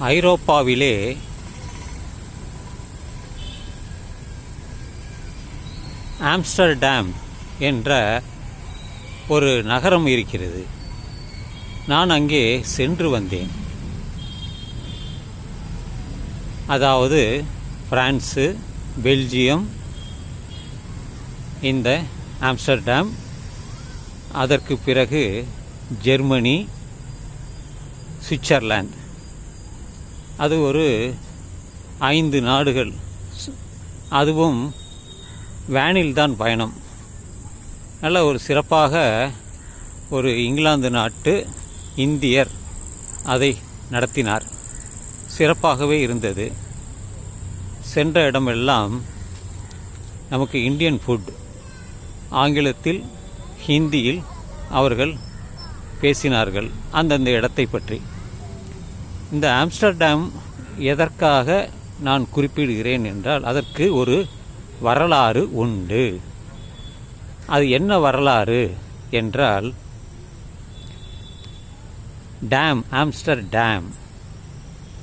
ஐரோப்பாவிலே Amsterdam என்ற ஒரு நகரம் இருக்கிறது. நான் அங்கே சென்று வந்தேன். அதாவது பிரான்ஸு பெல்ஜியம் இந்த ஆம்ஸ்டர்டாம் அதற்கு பிறகு ஜெர்மனி சுவிட்சர்லாந்து. அது ஒரு ஐந்து நாடுகள். அதுவும் வேனில் தான் பயணம். நல்ல ஒரு சிறப்பாக ஒரு இங்கிலாந்து நாட்டு இந்தியர் அதை நடத்தினார். சிறப்பாகவே இருந்தது. சென்ற இடமெல்லாம் நமக்கு இந்தியன் ஃபுட் ஆங்கிலத்தில் ஹிந்தியில் அவர்கள் பேசினார்கள். அந்தந்த இடத்தை பற்றி. இந்த ஆம்ஸ்டர்டாம் எதற்காக நான் குறிப்பிடுகிறேன் என்றால் அதற்கு ஒரு வரலாறு உண்டு. அது என்ன வரலாறு என்றால் டேம் ஆம்ஸ்டர் டேம்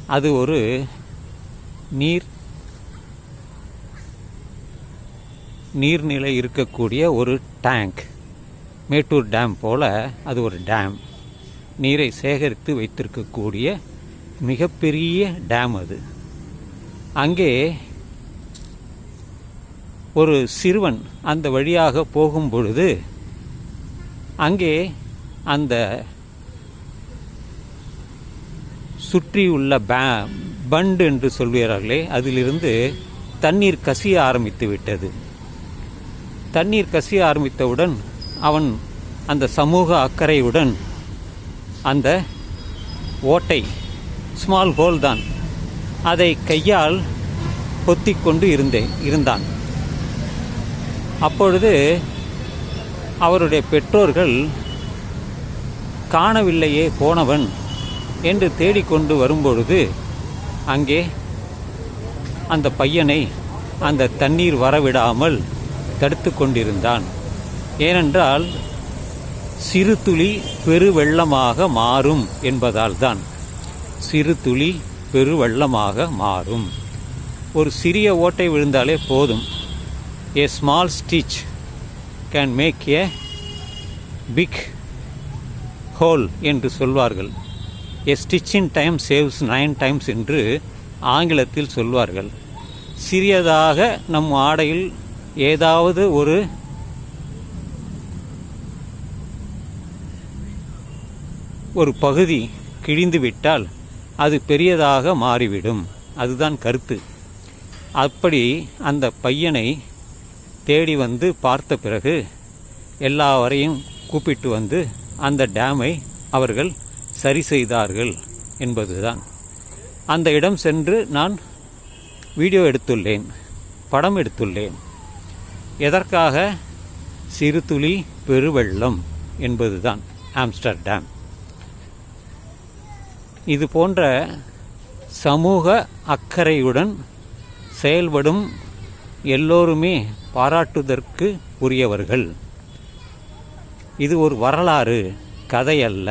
அது ஒரு நீர் நீர்நிலை இருக்கக்கூடிய ஒரு டேங்க். மேட்டூர் டேம் போல அது ஒரு டேம். நீரை சேகரித்து வைத்திருக்கக்கூடிய மிகப்பெரிய டேம் அது. அங்கே ஒரு சிறுவன் அந்த வழியாக போகும் பொழுது அங்கே அந்த சுற்றியுள்ள பே பண்டு என்று சொல்கிறார்களே அதிலிருந்து தண்ணீர் கசிய ஆரம்பித்து விட்டது. தண்ணீர் கசிய ஆரம்பித்தவுடன் அவன் அந்த சமூக அக்கறையுடன் அந்த ஓட்டை ஸ்மால் ஹோல் தான். அதை கையால் பொத்திக்கொண்டு இருந்தேன் இருந்தான். அப்பொழுது அவருடைய பெற்றோர்கள் காணவில்லையே போனவன் என்று தேடிக்கொண்டு வரும்பொழுது அங்கே அந்த பையனை அந்த தண்ணீர் வரவிடாமல் தடுத்து கொண்டிருந்தான் ஏனென்றால் சிறு துளி பெருவெள்ளமாக மாறும் என்பதால்தான் சிறு துளி பெருவெள்ளமாக மாறும். ஒரு சிறிய ஓட்டை விழுந்தாலே போதும். A small stitch can make a big hole என்று சொல்வார்கள். A stitch in time saves nine times என்று ஆங்கிலத்தில் சொல்வார்கள். சிறியதாக நம் ஆடையில் ஏதாவது ஒரு ஒரு பகுதி கிழிந்துவிட்டால் அது பெரியதாக மாறிவிடும். அதுதான் கருத்து. அப்படி அந்த பையனை தேடி வந்து பார்த்த பிறகு எல்லாவரையும் கூப்பிட்டு வந்து அந்த டேமை அவர்கள் சரி செய்தார்கள் என்பதுதான். அந்த இடம் சென்று நான் வீடியோ எடுத்துள்ளேன் படம் எடுத்துள்ளேன். எதற்காக? சிறு துளி பெருவெள்ளம் என்பதுதான். ஆம்ஸ்டர்டாம். இது போன்ற சமூக அக்கறையுடன் செயல்படும் எல்லோருமே பாராட்டுதற்கு உரியவர்கள். இது ஒரு வரலாறு கதையல்ல.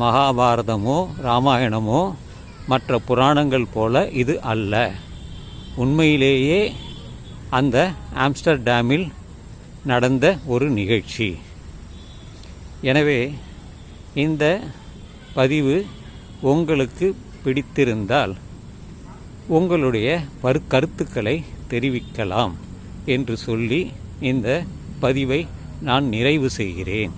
மகாபாரதமோ ராமாயணமோ மற்ற புராணங்கள் போல இது அல்ல. உண்மையிலேயே அந்த ஆம்ஸ்டர்டாமில் நடந்த ஒரு நிகழ்ச்சி. எனவே இந்த பதிவு உங்களுக்கு பிடித்திருந்தால் உங்களுடைய பரு கருத்துக்களை தெரிவிக்கலாம் என்று சொல்லி இந்த பதிவை நான் நிறைவு செய்கிறேன்.